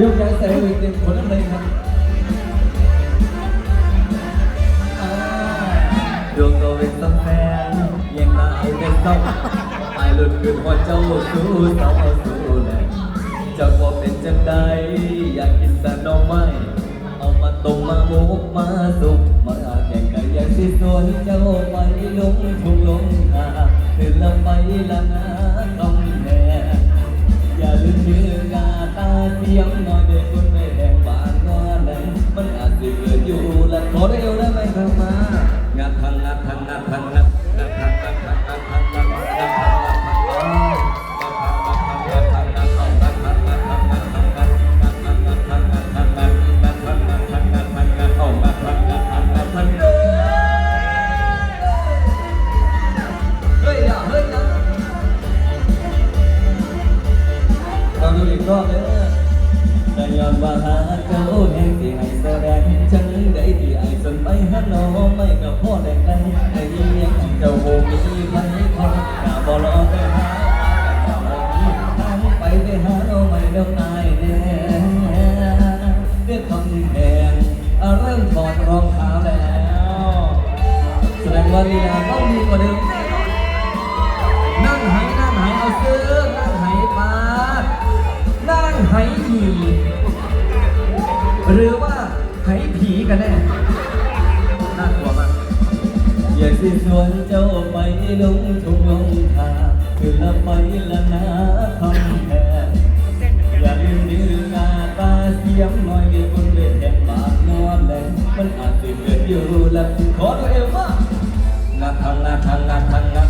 เรื่องการใส่อีกหนึ่งคนนั่นเลยครับดวงตัวเป็นสัมแฟนยังตาเป็นต้องไอหลุดขึ้นหัวเจ้าสู้เศร้าสู้แรงเจะว่าเป็นจังใดอยากกินแต่หน่อไม้เอามาต้มมาหมูมาสุกมาแข่งกันอยากสิสวนเจ้าไปลงทุ่งลงนาคือละไปละนาต้องแห่อย่าลืมเนื้อกาตาเสียง กรอบเลย แต่ย้อนว่าหาเจ้าแห่งที่ให้แสดงจังได้ที่ไอ้สนไปหาน้องไม่กับพ่อได้กันไอ้ยังเจ้าโหมีไหมคนหน้าบ่รอได้หาทางไปได้หาเราไม่เดานายแน่เรียกคำแดงเริ่มถอดรองเท้าแล้วแสดงว่าลีลาต้องดีกว่าเดิมนั่งไหนั่งไหเอาซื้อนั่งไหปานั่งไหผี หรือว่าไหผีกันแน่น่ากลัวมากอยากสิสวนเจ้าไปลงทุ่งลงทาคือละไปละนาคำแพงอย่าลืมดื้อหน้าตาเสียมหน่อยมีคนเวทแห่งปากนอนแดงมันอาจจะเกิดอยู่และขอตัวเอวมางัดทางงัดทางงัดทางงัด